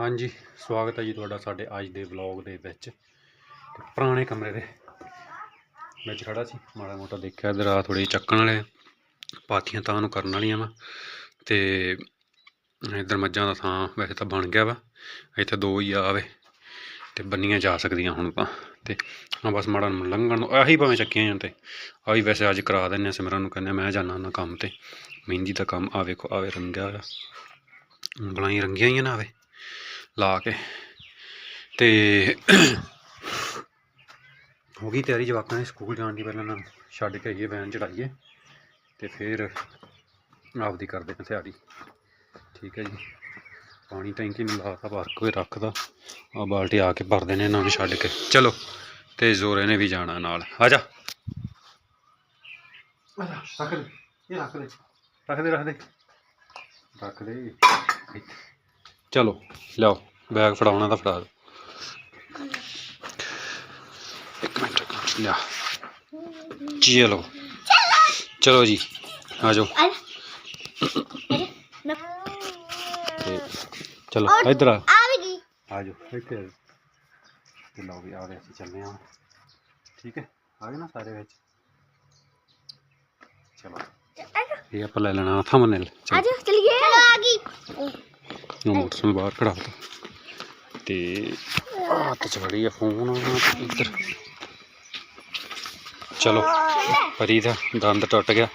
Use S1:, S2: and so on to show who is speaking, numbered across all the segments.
S1: ਹਾਂਜੀ, ਸਵਾਗਤ ਹੈ ਜੀ ਤੁਹਾਡਾ ਸਾਡੇ ਅੱਜ ਦੇ ਵਲੌਗ ਦੇ ਵਿੱਚ। ਪੁਰਾਣੇ ਕਮਰੇ ਦੇ ਵਿੱਚ ਖੜਾ ਸੀ, ਮਾੜਾ ਮੋਟਾ ਦੇਖਿਆ ਇਧਰ ਆ ਥੋੜੀ ਚੱਕਣ ਵਾਲੇ ਆ। ਪਾਥੀਆਂ ਤਾਂ ਨੂੰ ਕਰਨ ਵਾਲੀਆਂ ਵਾ। ਤੇ ਇਧਰ ਮੱਝਾਂ ਦਾ ਥਾਂ ਵੈਸੇ ਤਾਂ ਬਣ ਗਿਆ ਵਾ, ਇੱਥੇ ਦੋ ਹੀ ਆਵੇ, ਤੇ ਬੰਨੀਆਂ ਜਾ ਸਕਦੀਆਂ ਹੁਣ ਤਾਂ। ਤੇ ਹਾਂ ਬਸ ਮਾੜਾ ਨੂੰ ਲੰਘਣ ਨੂੰ, ਆਹੀ ਭਾਵੇਂ ਚੱਕੀਆਂ ਜਾਣ ਤੇ, ਆਹੀ ਵੈਸੇ ਅੱਜ ਕਰਾ ਦਿੰਨੇ ਆ ਸਿਮਰਨ ਨੂੰ, ਕਹਿੰਦੇ ਮੈਂ ਜਾਣਾ ਉਹਨਾਂ ਕੰਮ ਤੇ। ਮਹਿੰਦੀ ਦਾ ਕੰਮ ਆ ਵੇਖੋ ਆਵੇ ਰੰਗਿਆ ਹੋਇਆ। ਉਂਗਲਾਂ ਹੀ ਰੰਗੀਆਂ ਹੀ ਆ ਨਾ ਆਵੇ ਲਾ ਕੇ। ਤੇ ਹੋ ਗਈ ਤਿਆਰੀ ਜਵਾਕਾਂ ਨੇ ਸਕੂਲ ਜਾਣ ਦੀ ਪਹਿਲਾਂ ਨਾ। ਛੱਡ ਕੇ ਆਈਏ ਵੈਨ ਚੜਾਈਏ ਤੇ ਫਿਰ ਆਪਦੀ ਕਰਦੇ ਨੇ ਤਿਆਰੀ। ਠੀਕ ਹੈ ਜੀ। ਪਾਣੀ ਟੈਂਕੀ ਨੂੰ ਲਾਤਾ ਭਰ ਕੇ ਰੱਖਦਾ ਆ ਬਾਲਟੀ ਆ ਕੇ ਭਰਦੇ ਨੇ ਇਹਨਾਂ ਨੂੰ ਛੱਡ ਕੇ। ਚਲੋ ਤੇ ਜ਼ੋਰੇ ਨੇ ਵੀ ਜਾਣਾ ਨਾਲ। ਆ ਜਾ। ਆ ਜਾ ਰੱਖ ਦੇ। ਇਹ ਰੱਖ ਦੇ। ਰੱਖ ਦੇ ਰੱਖ ਦੇ। ਰੱਖ ਦੇ। ਇੱਥੇ। ਚਲੋ ਲਿਆਓ ਬੈਗ ਫੜਾਉਣਾ ਤਾਂ ਫੜਾ ਦਿਓ। ਇੱਕ ਮਿੰਟ ਲਿਆ। ਚਲੋ। ਚਲੋ ਜੀ ਆ ਜਾਓ। ਚਲੋ ਇੱਧਰ ਆ। ਆ ਜਾਓ ਇੱਥੇ ਆ ਜਾਓ ਤੇ ਲਓ ਵੀ ਆ ਗਏ ਅਸੀਂ ਚੱਲਦੇ ਹਾਂ। ਠੀਕ ਹੈ? ਆ ਗਏ ਨਾ ਸਾਰੇ ਵਿੱਚ? ਚਲੋ। ਇਹ ਆਪਾਂ ਲੈ ਲੈਣਾ ਥੰਬਨੇਲ। ਚਲੋ।
S2: ਆਜਾ ਚਲੀਏ। ਚਲੋ ਆ ਗਈ।
S1: ਉਹ ਮੋਟਰਸਾਈਕਲ ਬਾਹਰ ਖੜਾ ਤਾ। ਤੇ ਹੱਥ ਚ ਫੜੀ ਆ ਫੋਨ। ਇੱਧਰ। ਚਲੋ, ਪਰੀ ਦਾ ਦੰਦ ਟੁੱਟ ਗਿਆ।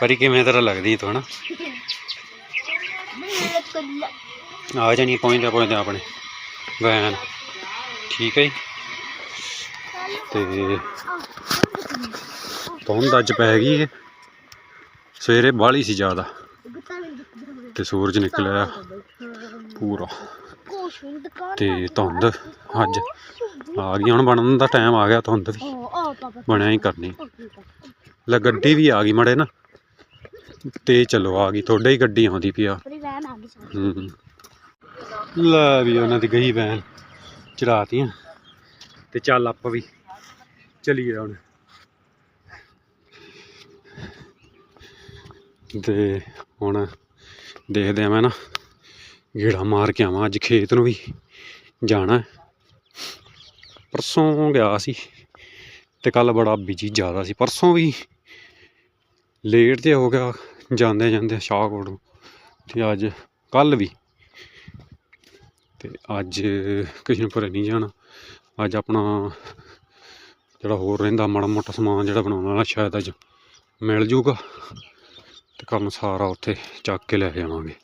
S1: ਪਰੀ ਕਿਵੇਂ ਤਰ੍ਹਾਂ ਲੱਗਦੀ ਤੂੰ, ਹਨਾ? ਆ ਜਾਣੀ ਪਹੁੰਚਦਾ ਪਹੁੰਚਦਾ ਆਪਣੇ। ਵੈਨ। ਠੀਕ ਹੈ ਜੀ। ਤੇ ਧੁੰਦ ਅੱਜ ਪੈ ਗਈ ਹੈ ਸਵੇਰੇ ਬਾਹਲੀ ਸੀ ਜ਼ਿਆਦਾ। ਤੇ ਸੂਰਜ ਨਿਕਲਿਆ। ਪੂਰਾ ਤੇ ਧੁੰਦ ਅੱਜ ਆ। ਗਈ ਹੁਣ ਬਣਨ ਦਾ ਟਾਈਮ ਆ ਗਿਆ ਧੁੰਦ ਵੀ। ਬਣਿਆ ਹੀ ਕਰਨੀ। ਲੈ ਗੱਡੀ ਵੀ ਆ ਗਈ ਮੜੇ ਨਾ। ਤੇ ਚਲੋ ਆ ਗਈ ਤੁਹਾਡੇ ਹੀ ਗੱਡੀ ਆਉਂਦੀ ਪਈ ਆ। ਲੈ ਵੀ ਉਹਨਾਂ ਦੀ ਗਈ ਵੈਨ ਚੜਾਤੀਆਂ ਤੇ ਚੱਲ ਆਪਾਂ ਵੀ ਚਲੀਏ ਹੁਣ। ਤੇ ਹੁਣ ਦੇਖਦੇ ਆ ਮੈਂ ਨਾ ਗੇੜਾ ਮਾਰ ਕੇ ਆਵਾਂ ਅੱਜ ਖੇਤ ਨੂੰ ਵੀ, ਜਾਣਾ। ਪਰਸੋਂ ਗਿਆ ਸੀ ਤੇ ਕੱਲ ਬੜਾ ਬਿਜ਼ੀ ਜ਼ਿਆਦਾ ਸੀ। ਪਰਸੋਂ ਵੀ ਲੇਟ ਤੇ ਹੋ ਗਿਆ ਜਾਂਦੇ ਜਾਂਦੇ ਸ਼ਾਹਕੋਟ ਨੂੰ ਤੇ ਅੱਜ ਕੱਲ ਵੀ। ਤੇ ਅੱਜ ਕਿਸ਼ਨਪੁਰ ਨਹੀਂ ਜਾਣਾ। ਅੱਜ ਆਪਣਾ ਜਿਹੜਾ ਹੋਰ ਰਹਿੰਦਾ ਮਾੜਾ ਮੋਟਾ ਸਮਾਨ ਜਿਹੜਾ ਬਣਾਉਣ ਵਾਲਾ ਸ਼ਾਇਦ ਅੱਜ ਮਿਲ ਜੂਗਾ। ਤੇ ਕੰਮ ਸਾਰਾ ਉੱਥੇ ਚੱਕ ਕੇ ਲੈ ਜਾਵਾਂਗੇ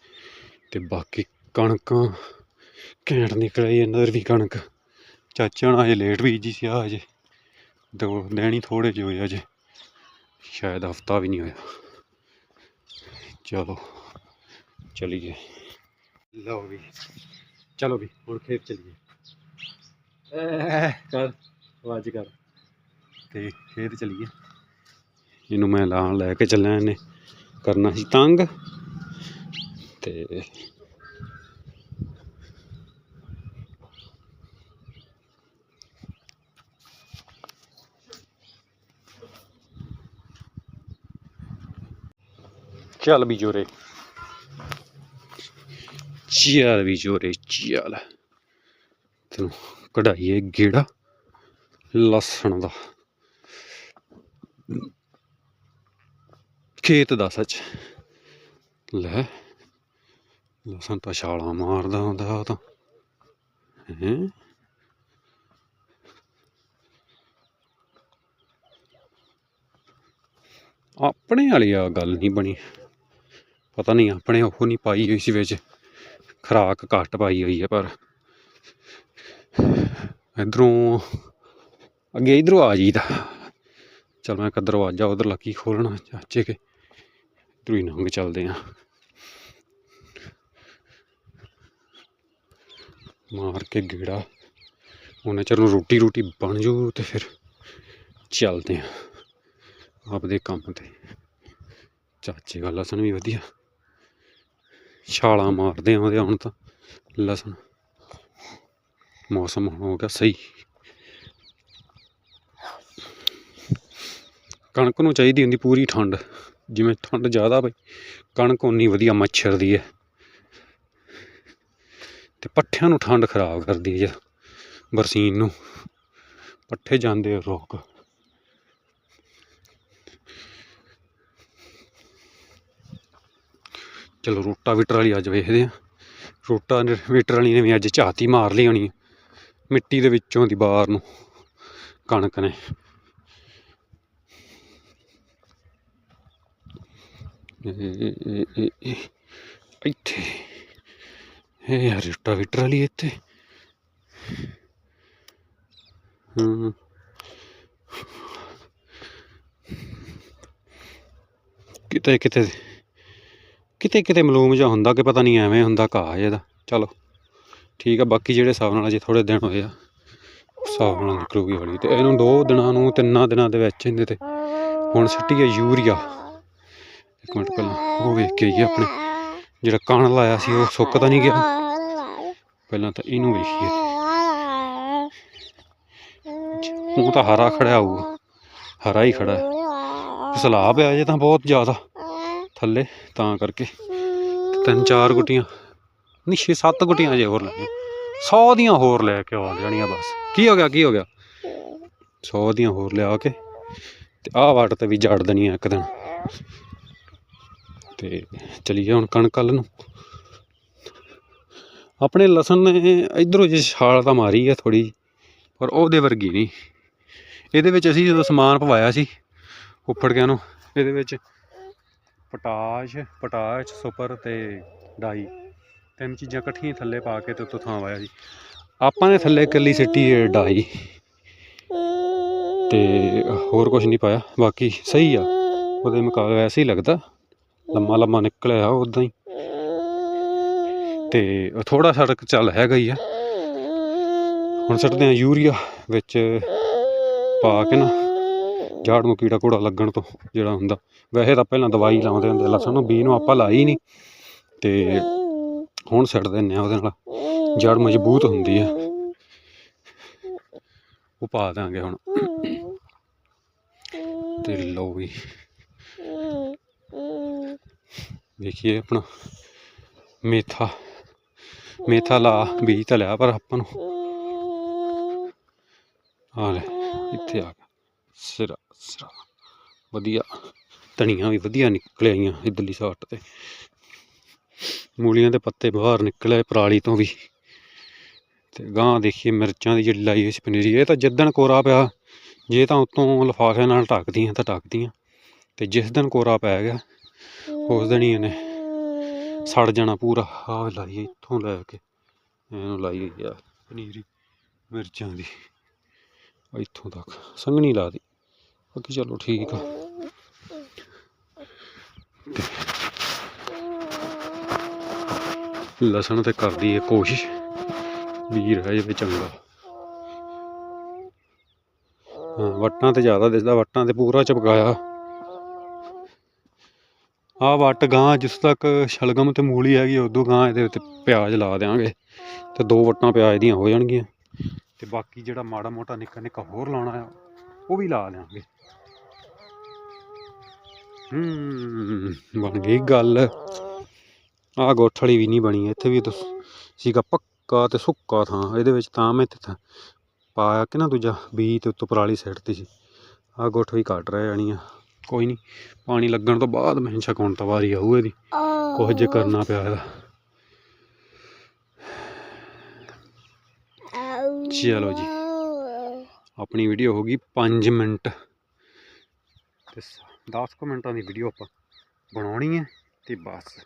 S1: ਤੇ ਬਾਕੀ ਕਣਕਾਂ, ਘੈਂਟ ਨਿਕਲ ਇਹਨਾਂ ਦੀ ਵੀ ਕਣਕ। ਚਾਚਾ ਨਾਲ ਅਜੇ ਲੇਟ ਬੀਜੀ ਸੀ ਆ ਅਜੇ ਦੋ ਦਿਨ ਥੋੜੇ ਜਿਹੇ ਹੋਏ ਅਜੇ ਸ਼ਾਇਦ ਹਫਤਾ ਵੀ ਨਹੀਂ ਹੋਇਆ। ਚਲੋ, ਚਲੀਏ। ਲਓ ਵੀ, ਚਲੋ ਵੀ, ਹੁਣ ਖੇਤ ਚਲੀਏ। ਕਰ, ਆਵਾਜ਼ ਕਰ। ਤੇ ਖੇਤ ਚਲੀਏ। ਇਹਨੂੰ ਮੈਂ ਲਾਣ ਲੈ ਕੇ ਚੱਲਿਆ ਇਹਨੇ, ਕਰਨਾ ਸੀ ਤੰਗ। ਤੇ ਚੱਲ ਵੀ ਜੋਰੇ। ਚੱਲ ਵੀ ਜੋਰੇ, ਚੱਲ। ਤੈਨੂੰ ਕਢਾਈਏ ਗੇੜਾ ਲਸਣ ਦਾ। ਖੇਤ ਦਾ ਸੱਚ। ਲੈ, ਲਸਣ ਤਾਂ ਛਾਲਾਂ ਮਾਰਦਾ ਹੁੰਦਾ ਤਾਂ। ਹੈਂ? ਆਪਣੇ ਵਾਲੀ ਆ ਗੱਲ ਨਹੀਂ ਬਣੀ। ਪਤਾ ਨਹੀਂ ਆਪਣੇ ਉਹ ਨਹੀਂ ਪਾਈ ਹੋਈ ਸੀ ਵਿੱਚ। ਖਰਾਕ ਘੱਟ ਪਾਈ ਹੋਈ ਹੈ ਪਰ ਇਧਰੋਂ ਅੱਗੇ ਇਧਰੋਂ ਆ ਜੀਦਾ ਚਲ ਮੈਂ ਇੱਕ ਦਰਵਾਜ਼ਾ ਉਧਰ ਲੱਕੀ ਖੋਲਣਾ ਚਾਚੇ ਕੇ। ਇਧਰੋਂ ਹੀ ਨੰਗ ਚੱਲਦੇ ਆ। ਮਾਰ ਕੇ ਗੇੜਾ। ਉਹਨੇ ਚਿਰ ਨੂੰ ਰੋਟੀ ਰੋਟੀ ਬਣ ਜੂ ਤੇ ਫਿਰ ਚੱਲਦੇ ਆ ਆਪਦੇ ਕੰਮ ਤੇ। ਚਾਚੇ ਦਾ ਲਸਣ ਵੀ ਵਧੀਆ। ਛਾਲਾਂ ਮਾਰਦੇ ਆ ਹੁਣ ਤਾਂ। ਲਸਣ। ਮੌਸਮ ਹੋ ਗਿਆ ਸਹੀ। ਕਣਕ ਨੂੰ ਚਾਹੀਦੀ ਹੁੰਦੀ ਪੂਰੀ ਠੰਡ। ਜਿਵੇਂ ਠੰਡ ਜ਼ਿਆਦਾ ਪਈ ਕਣਕ ਉਨੀ ਵਧੀਆ ਮੱਛਰ ਦੀ ਹੈ ਤੇ ਪੱਠਿਆਂ ਨੂੰ ਠੰਡ ਖਰਾਬ ਕਰਦੀ ਹੈ ਬਰਸੀਨ ਨੂੰ। ਪੱਠੇ ਜਾਂਦੇ ਆ ਚਲੋ ਰੋਟਾ ਵੀਟਰ ਵਾਲੀ ਅੱਜ ਵੇਖਦੇ ਆ ਰੋਟਾ ਵੀਟਰ ਵਾਲੀ ਨੇ ਵੀ ਅੱਜ ਝਾਤੀ ਮਾਰ ਲਈ ਹੋਣੀ ਮਿੱਟੀ ਦੇ ਵਿੱਚੋਂ ਦੀ ਬਾਹਰ ਨੂੰ ਕਣਕ ਨੇ। ਇੱਥੇ। ਇਹ ਯਾਰ ਰੋਟਾ ਵੀਟਰ ਵਾਲੀ ਇੱਥੇ। ਹੂੰ। ਕਿਤੇ ਕਿਤੇ ਕਿਤੇ ਕਿਤੇ ਮਲੂਮ ਜਿਹਾ ਹੁੰਦਾ ਕਿ ਪਤਾ ਨਹੀਂ ਐਵੇਂ ਹੁੰਦਾ ਘਾਹ ਇਹਦਾ। ਚਲੋ, ਠੀਕ ਆ, ਬਾਕੀ ਜਿਹੜੇ ਹਿਸਾਬ ਨਾਲ ਅਜੇ ਥੋੜੇ ਦਿਨ ਹੋਏ ਆ ਉਸ ਹਿਸਾਬ ਨਾਲ ਨਿਕਲੂਗੀ ਹੌਲੀ। ਤੇ ਇਹਨੂੰ ਦੋ ਦਿਨਾਂ ਨੂੰ, ਤਿੰਨਾਂ ਦਿਨਾਂ ਦੇ ਵਿੱਚ ਇਹਦੇ ਤੇ ਹੁਣ ਸਿੱਟੀ ਹੈ ਯੂਰੀਆ। ਇੱਕ ਮਿੰਟ ਪਹਿਲਾਂ ਉਹ ਵੇਖ ਕੇ ਆਈਏ ਆਪਣੇ। ਜਿਹੜਾ ਕਣ ਲਾਇਆ ਸੀ, ਉਹ ਸੁੱਕ ਤਾਂ ਨਹੀਂ ਗਿਆ। ਪਹਿਲਾਂ ਤਾਂ ਇਹਨੂੰ ਵੇਖੀਏ। ਉਹ ਤਾਂ ਹਰਾ ਖੜਿਆ ਹੋਊਗਾ। ਹਰਾ ਹੀ ਖੜਾ ਹੈ ਸਲਾਬ ਆ ਜੇ ਤਾਂ ਬਹੁਤ ਜ਼ਿਆਦਾ। ਥੱਲੇ, ਤਾਂ ਕਰਕੇ। ਤਿੰਨ ਚਾਰ ਗੁੱਟੀਆਂ। ਨਹੀਂ, ਛੇ, ਸੱਤ ਗੁੱਟੀਆਂ ਅਜੇ ਹੋਰ ਲੈਣੀਆਂ 100 ਦੀਆਂ ਹੋਰ ਲੈ ਕੇ ਆ ਜਾਣੀਆਂ ਬਸ। ਕੀ ਹੋ ਗਿਆ, ਕੀ ਹੋ ਗਿਆ? 100 ਦੀਆਂ ਹੋਰ ਲਿਆ ਕੇ ਤੇ ਆਹ ਵਾਟ ਤੇ ਵੀ ਜੜ ਦੇਣੀ ਆ ਇੱਕ ਦਿਨ। ਤੇ ਚਲੀਏ ਹੁਣ ਕਣਕ ਵੱਲ ਨੂੰ। ਆਪਣੇ ਲਸਣ ਨੇ ਇਧਰੋਂ ਜੇ ਛਾਲ ਤਾਂ ਮਾਰੀ ਆ ਥੋੜੀ ਪਰ ਉਹਦੇ ਵਰਗੀ ਨਹੀਂ। ਇਹਦੇ ਵਿੱਚ ਅਸੀਂ ਜਦੋਂ ਸਮਾਨ ਪਵਾਇਆ ਸੀ ਉੱਪੜ ਗਿਆ ਨੂੰ, ਇਹਦੇ ਵਿੱਚ ਪੋਟਾਸ਼ ਪੋਟਾਸ਼, ਸੁਪਰ ਤੇ ਡਾਈ। ਤਿੰਨ ਚੀਜ਼ਾਂ ਇਕੱਠੀਆਂ ਥੱਲੇ ਪਾ ਕੇ ਤੇ ਉੱਤੋਂ ਥਾਂ ਵਾਇਆ ਜੀ। ਆਪਾਂ ਨੇ ਥੱਲੇ ਇਕੱਲੀ ਸਿੱਟੀ ਹੈ ਡਾਈ। ਤੇ ਹੋਰ ਕੁਝ ਨਹੀਂ ਪਾਇਆ, ਬਾਕੀ ਸਹੀ ਆ। ਉਹਦੇ ਮੁਕਾਬਲੇ ਵੈਸੇ ਹੀ ਲੱਗਦਾ। ਲੰਮਾ ਲੰਮਾ ਨਿਕਲਿਆ ਉਦਾਂ ਹੀ। ਤੇ ਥੋੜਾ ਸੜਕ ਚੱਲ ਹੈਗਾ ਹੀ ਆ। ਹੁਣ ਸਿੱਟਦੇ ਆ ਯੂਰੀਆ ਵਿੱਚ ਪਾ ਕੇ ਨਾ। ਝਾੜ ਨੂੰ ਕੀੜਾ ਕੂੜਾ ਲੱਗਣ ਤੋਂ ਜਿਹੜਾ ਹੁੰਦਾ। ਵੈਸੇ ਤਾਂ ਪਹਿਲਾਂ ਦਵਾਈ ਲਾਉਂਦੇ ਹੁੰਦੇ ਲਸਣ ਨੂੰ ਬੀ ਨੂੰ ਆਪਾਂ ਲਾਈ ਨਹੀਂ ਤੇ ਹੁਣ ਸਿੱਟ ਦਿੰਨੇ ਆ ਉਹਦੇ ਨਾਲ। ਜੜ ਮਜ਼ਬੂਤ ਹੁੰਦੀ ਆ। ਉਹ ਪਾ ਦਾਂਗੇ ਹੁਣ। ਤੇ ਲਓ ਵੀ। ਦੇਖੀਏ ਆਪਣਾ ਮੇਥਾ। ਮੇਥਾ ਲਾ, ਬੀਜ ਤਾਂ ਲਿਆ ਪਰ ਆਪਾਂ ਨੂੰ। ਆ ਲੈ, ਇੱਥੇ ਆ ਗਿਆ। ਸਿਰਾ ਸਿਰਾ। ਵਧੀਆ, ਧਨੀਆਂ ਵੀ ਵਧੀਆ ਨਿਕਲ ਆਈਆਂ ਇਧਰਲੀ ਸਾਈਡ ਤੇ। ਮੂਲੀਆਂ ਦੇ ਪੱਤੇ ਬਾਹਰ ਨਿਕਲੇ, ਪਰਾਲੀ ਤੋਂ ਵੀ। ਤੇ ਗਾਂ ਦੇਖੀਏ ਮਿਰਚਾਂ ਦੀ ਜਿਹੜੀ ਲਾਈ ਹੋਈ ਸੀ ਪਨੀਰੀ ਇਹ ਤਾਂ ਜਿੱਦਣ ਕੋਰਾ ਪਿਆ, ਜੇ ਤਾਂ ਉਤੋਂ ਲਿਫਾਫੇ ਨਾਲ ਢੱਕਦੀਆਂ ਤਾਂ ਢੱਕਦੀਆਂ। ਤੇ ਜਿਸ ਦਿਨ ਕੋਰਾ ਪੈ ਗਿਆ, ਉਸ ਦਿਨ ਹੀ ਇਹਨੇ ਸੜ ਜਾਣਾ ਪੂਰਾ। ਆਹ ਲਾਈ ਇੱਥੋਂ ਲੈ ਕੇ ਇਹਨੂੰ ਲਾਈ ਹੋਈ ਆ ਪਨੀਰੀ ਮਿਰਚਾਂ ਦੀ। ਇੱਥੋਂ ਤੱਕ, ਸੰਘਣੀ ਲਾ ਦੀ ਬਾਕੀ ਚਲੋ ਠੀਕ ਆ। ਲਸਣ ਤੇ ਕਰਦੀ ਹੈ ਕੋਸ਼ਿਸ਼। ਵੀਰ ਹੈ ਜੇ ਚੰਗਾ। ਹਾਂ, ਵੱਟਾਂ ਤੇ ਜ਼ਿਆਦਾ ਦਿਸਦਾ, ਵੱਟਾਂ ਤੇ ਪੂਰਾ ਚਪਕਾਇਆ। ਆ ਵੱਟ ਗਾਂ ਜਿਸ ਤੱਕ ਸ਼ਲਗਮ ਤੇ ਮੂਲੀ ਹੈਗੀ, ਉਦੋਂ ਗਾਂ ਇਹਦੇ ਉੱਤੇ ਪਿਆਜ਼ ਲਾ ਦੇਾਂਗੇ ਤੇ ਦੋ ਵੱਟਾਂ ਪਿਆਜ਼ ਦੀਆਂ ਹੋ ਜਾਣਗੀਆਂ। ਤੇ ਬਾਕੀ ਜਿਹੜਾ ਮਾੜਾ ਮੋਟਾ ਨਿੱਕਾ ਨਿੱਕਾ ਹੋਰ ਲਾਉਣਾ ਆ, ਉਹ ਵੀ ਲਾ ਦਿਆਂਗੇ। ਬਣ ਗਈ ਗੱਲ। ਆ ਗੋਠੜੀ ਵੀ ਨਹੀਂ ਬਣੀ, ਇੱਥੇ ਵੀ ਸੀਗਾ ਪੱਕਾ ਤੇ ਸੁੱਕਾ ਥਾਂ, ਇਹਦੇ ਵਿੱਚ ਤਾਂ ਮੈਂ ਇੱਥੇ ਥਾਂ ਪਾਇਆ ਕਿ ਨਾ ਦੂਜਾ ਬੀਜ ਤੇ ਉੱਤੋਂ ਪਰਾਲੀ ਸਿੱਟਤੀ ਸੀ। ਆ ਗੁੱਠ ਵੀ ਕੱਟ ਰਹਿ ਜਾਣੀ ਆ, ਕੋਈ ਨਹੀਂ, ਪਾਣੀ ਲੱਗਣ ਤੋਂ ਬਾਅਦ ਮੈਂ ਛਕਾਉਣ ਤਾਂ ਵਾਰੀ ਆਊ ਇਹਦੀ ਕੁਝ ਜੇ ਕਰਨਾ ਪਿਆ ਇਹਦਾ। ਚਲੋ ਜੀ, ਆਪਣੀ ਵੀਡੀਓ ਹੋ ਗਈ 5 ਮਿੰਟ। ਤੇ 10 ਕੁ ਮਿੰਟਾਂ ਦੀ ਵੀਡੀਓ ਆਪਾਂ ਬਣਾਉਣੀ ਹੈ ਤੇ ਬਸ।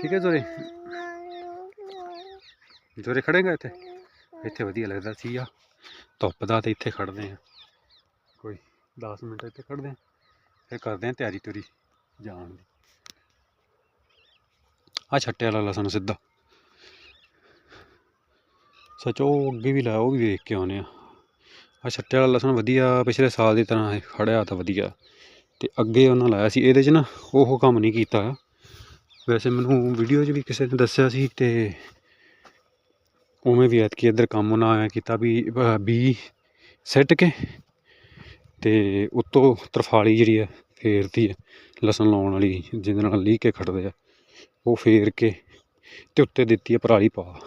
S1: ਠੀਕ ਹੈ ਜ਼ੋਰੇ? ਜ਼ੋਰੇ ਖੜੇਗਾ ਇੱਥੇ? ਇੱਥੇ ਵਧੀਆ ਲੱਗਦਾ ਸੀ ਆ। ਧੁੱਪ ਦਾ ਤੇ ਇੱਥੇ ਖੜਦੇ ਆ ਕੋਈ 10 ਮਿੰਟ ਇੱਥੇ ਖੜਦੇ ਆ ਫਿਰ ਕਰਦੇ ਆ ਤਿਆਰੀ ਤੁਰੀ ਜਾਣ ਦੀ। ਆ ਛੱਟੇ ਵਾਲਾ ਲਸਣ ਸਿੱਧਾ। ਸੱਚ ਉਹ ਅੱਗੇ ਵੀ ਲਾਇਆ ਉਹ ਵੀ ਵੇਖ ਕੇ ਆਉਨੇ ਆ ਆ ਛੱਟੇ ਵਾਲਾ ਲਸਣ ਵਧੀਆ ਪਿਛਲੇ ਸਾਲ ਦੀ ਤਰ੍ਹਾਂ ਖੜਿਆ ਤਾਂ ਵਧੀਆ। ਤੇ ਅੱਗੇ ਉਹਨਾਂ ਲਾਇਆ ਸੀ, ਇਹਦੇ 'ਚ ਨਾ ਉਹ ਕੰਮ ਨਹੀਂ ਕੀਤਾ ਵੈਸੇ ਮੈਨੂੰ ਵੀਡੀਓ 'ਚ ਵੀ ਕਿਸੇ ਨੇ ਦੱਸਿਆ ਸੀ ਤੇ ਉਵੇਂ ਵੀ ਐਤਕੀ ਇੱਧਰ ਕੰਮ ਉਹਨਾਂ ਆਇਆ ਕੀਤਾ ਵੀ ਬੀ ਸੈੱਟ ਕੇ ਤੇ ਉੱਤੋਂ ਤਰਫਾਲੀ ਜਿਹੜੀ ਆ ਫੇਰਦੀ ਹੈ ਲਸਣ ਲਾਉਣ ਵਾਲੀ, ਜਿਹਦੇ ਨਾਲ ਲੀਹ ਕੇ ਖੜਦੇ ਆ, ਉਹ ਫੇਰ ਕੇ ਤੇ ਉੱਤੇ ਦਿੱਤੀ ਹੈ ਪਰਾਲੀ ਪਾ।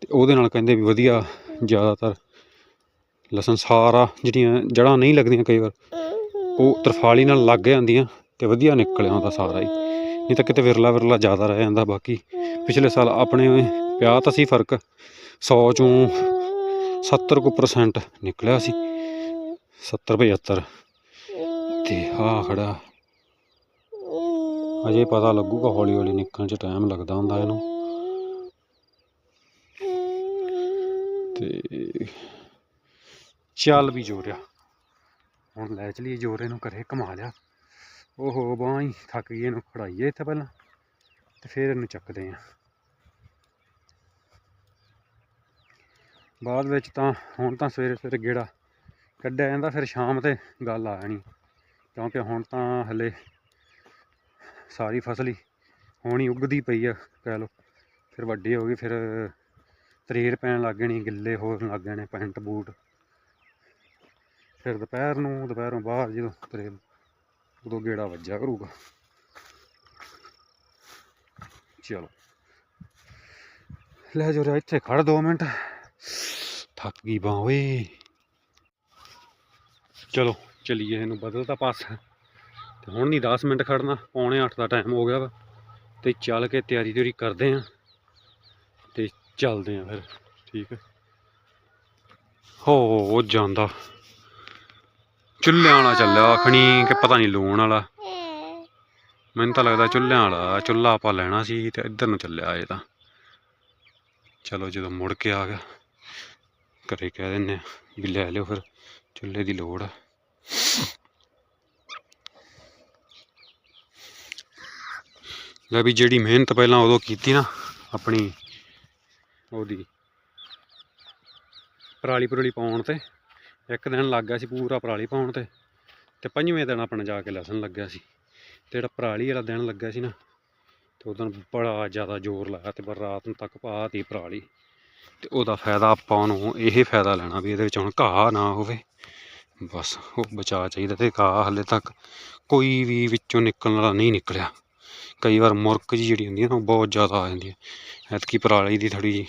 S1: ਤੇ ਉਹਦੇ ਨਾਲ ਕਹਿੰਦੇ ਵੀ ਵਧੀਆ ਜ਼ਿਆਦਾਤਰ ਲਸਣ ਸਾਰਾ ਜਿਹੜੀਆਂ ਜੜ੍ਹਾਂ ਨਹੀਂ ਲੱਗਦੀਆਂ ਕਈ ਵਾਰ ਉਹ ਤਰਫਾਲੀ ਨਾਲ ਲੱਗ ਜਾਂਦੀਆਂ ਤੇ ਵਧੀਆ ਨਿਕਲ ਆਉਂਦਾ ਸਾਰਾ ਹੀ। ਨਹੀਂ ਤਾਂ ਕਿਤੇ ਵਿਰਲਾ ਵਿਰਲਾ ਜ਼ਿਆਦਾ ਰਹਿ ਜਾਂਦਾ ਬਾਕੀ। ਪਿਛਲੇ ਸਾਲ ਆਪਣੇ ਪਿਆ ਤਾਂ ਸੀ ਫ਼ਰਕ। 100 ਚੋਂ 70 ਕੁ ਪਰਸੈਂਟ ਨਿਕਲਿਆ ਸੀ। 70 75 ਤੇ ਆਹ ਖੜਾ। ਅਜੇ ਪਤਾ ਲੱਗੂਗਾ ਹੌਲੀ ਹੌਲੀ ਨਿਕਲਣ ਚ ਟਾਈਮ ਲੱਗਦਾ ਹੁੰਦਾ ਇਹਨੂੰ। ਤੇ ਚੱਲ ਵੀ ਜੋਰਿਆ। ਹੁਣ ਲੈ ਚਲੀਏ ਜੋਰੇ ਨੂੰ ਘਰੇ ਕਮਾ ਲਿਆ। ਓਹੋ, ਬਾਂਹ ਹੀ ਥੱਕ ਗਈ ਇਹਨੂੰ, ਖੜਾਈਏ ਇੱਥੇ ਪਹਿਲਾਂ ਤੇ ਫਿਰ ਇਹਨੂੰ ਚੱਕਦੇ ਆ। ਬਾਅਦ ਵਿੱਚ ਤਾਂ, ਹੁਣ ਤਾਂ ਸਵੇਰੇ ਸਵੇਰੇ ਗੇੜਾ ਕੱਢਿਆ ਜਾਂਦਾ, ਫਿਰ ਸ਼ਾਮ ਤੇ ਗੱਲ ਆ ਜਾਣੀ। ਕਿਉਂਕਿ ਹੁਣ ਤਾਂ ਹਲੇ ਸਾਰੀ ਫਸਲ ਹੀ ਹੋਣੀ ਉੱਗਦੀ ਪਈ ਆ, ਕਹਿ ਲਓ। ਫਿਰ ਵੱਡੀ ਹੋ ਗਈ, ਫਿਰ ਤਰੇਰ ਪੈਣ ਲੱਗ ਜਾਣੀ, ਗਿੱਲੇ ਹੋਣ ਲੱਗ ਜਾਣੇ ਪੈਂਟ ਬੂਟ ਫਿਰ ਦੁਪਹਿਰ ਨੂੰ, ਦੁਪਹਿਰੋਂ ਬਾਅਦ ਜਦੋਂ ਤਰੇ ਉਦੋਂ ਗੇੜਾ ਵੱਜਿਆ ਕਰੂਗਾ। ਚਲੋ। ਲੈ ਜੋ ਇੱਥੇ ਖੜ ਦੋ ਮਿੰਟ। ਥੱਕ ਗਈ ਬਾਂਹ, ਓਏ। ਚਲੋ, ਚਲੀਏ ਇਹਨੂੰ ਬਦਲਦਾ ਪਾਸਾ। ਤੇ ਹੁਣ ਨਹੀਂ 10 ਮਿੰਟ ਖੜਨਾ, ਪੌਣੇ 8 ਦਾ ਟਾਈਮ ਹੋ ਗਿਆ ਵਾ। ਤੇ ਚੱਲ ਕੇ ਤਿਆਰੀ ਤਿਆਰੀ ਕਰਦੇ ਆਂ। ਤੇ ਚੱਲਦੇ ਆਂ ਫਿਰ, ਠੀਕ ਹੈ। ਹੋ ਉਹ ਜਾਂਦਾ। ਚੁੱਲ੍ਹਿਆਂ ਵਾਲਾ ਚੱਲਿਆ, ਆਖਣੀ ਕਿ ਪਤਾ ਨਹੀਂ ਲੂਣ ਵਾਲਾ। ਮੈਨੂੰ ਤਾਂ ਲੱਗਦਾ ਚੁੱਲ੍ਹਿਆਂ ਵਾਲਾ, ਚੁੱਲ੍ਹਾ ਆਪਾਂ ਲੈਣਾ ਸੀ ਤੇ ਇੱਧਰ ਨੂੰ ਚੱਲਿਆ ਇਹ ਤਾਂ। ਚਲੋ ਜਦੋਂ ਮੁੜ ਕੇ ਆ ਗਿਆ, ਘਰੇ ਕਹਿ ਦਿੰਨੇ ਆ ਵੀ ਲੈ ਲਿਓ ਫਿਰ ਚੁੱਲ੍ਹੇ ਦੀ ਲੋੜ। ਆ ਲੈ ਵੀ ਜਿਹੜੀ ਮਿਹਨਤ ਪਹਿਲਾਂ ਉਦੋਂ ਕੀਤੀ ਨਾ, ਆਪਣੀ ਉਹਦੀ ਪਰਾਲੀ ਪਰੂਲੀ ਪਾਉਣ ਤੇ। ਇੱਕ ਦਿਨ ਲੱਗ ਗਿਆ ਸੀ ਪੂਰਾ ਪਰਾਲੀ ਪਾਉਣ ਤੇ ਤੇ ਪੰਜਵੇਂ ਦਿਨ ਆਪਣਾ ਜਾ ਕੇ ਲਸਣ ਲੱਗਿਆ ਸੀ। ਤੇ ਜਿਹੜਾ ਪਰਾਲੀ ਵਾਲਾ ਦਿਨ ਲੱਗਿਆ ਸੀ ਨਾ, ਤੇ ਉਦੋਂ ਬੜਾ ਜ਼ਿਆਦਾ ਜ਼ੋਰ ਲਾਇਆ ਤੇ ਪਰ ਰਾਤ ਨੂੰ ਤੱਕ ਪਾਤੀ ਪਰਾਲੀ। ਤੇ ਉਹਦਾ ਫਾਇਦਾ ਆਪਾਂ ਨੂੰ ਇਹ ਫਾਇਦਾ ਲੈਣਾ ਵੀ ਇਹਦੇ ਵਿੱਚ ਹੁਣ ਘਾਹ ਨਾ ਹੋਵੇ। ਬਸ ਉਹ ਬਚਾ ਚਾਹੀਦਾ ਤੇ ਘਾਹ ਹਲੇ ਤੱਕ ਕੋਈ ਵੀ ਵਿੱਚੋਂ ਨਿਕਲਣ ਵਾਲਾ ਨਹੀਂ ਨਿਕਲਿਆ। ਕਈ ਵਾਰ ਮੁਰਕ ਜੀ ਜਿਹੜੀ ਹੁੰਦੀ ਹੈ ਨਾ, ਉਹ ਬਹੁਤ ਜ਼ਿਆਦਾ ਆ ਜਾਂਦੀ ਹੈ ਐਤਕੀ ਪਰਾਲੀ ਦੀ ਥੋੜੀ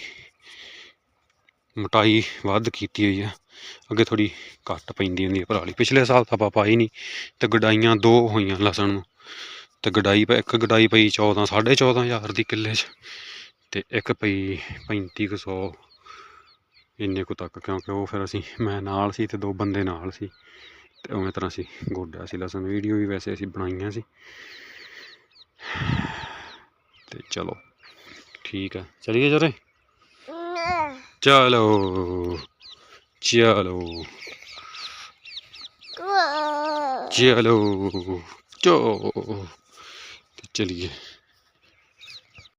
S1: ਮੋਟਾਈ ਵੱਧ ਕੀਤੀ ਹੋਈ ਹੈ ਅੱਗੇ ਥੋੜੀ ਘੱਟ ਪੈਂਦੀ ਹੁੰਦੀ ਹੈ ਪਰਾਲੀ ਪਿਛਲੇ ਸਾਲ ਤਾਂ ਆਪਾਂ ਪਾਈ ਨਹੀਂ ਤੇ ਗਡਾਈਆਂ ਦੋ ਹੋਈਆਂ ਲਸਣ ਨੂੰ। ਤੇ ਗਡਾਈ ਇੱਕ ਗਡਾਈ ਪਈ 14 14.5 ਹਜ਼ਾਰ ਦੀ ਕਿੱਲੇ 'ਚ ਤੇ ਇੱਕ ਪਈ 35 ਕੁ ਸੌ। ਇੰਨੇ ਕੁ ਤੱਕ ਕਿਉਂਕਿ ਉਹ ਫਿਰ ਅਸੀਂ ਮੈਂ ਨਾਲ ਸੀ ਤੇ ਦੋ ਬੰਦੇ ਨਾਲ ਸੀ ਤੇ ਉਵੇਂ ਤਰ੍ਹਾਂ ਅਸੀਂ ਗੋਡਿਆ ਸੀ ਲਸਣ। ਵੀਡੀਓ ਵੀ ਵੈਸੇ ਅਸੀਂ ਬਣਾਈਆਂ ਸੀ। ਤੇ ਚਲੋ ਠੀਕ ਆ। ਚਲੀਏ ਜਰੇ? ਚਲੋ। ਚਲੋ ਚਲੋ ਚੋ ਚਲੀਏ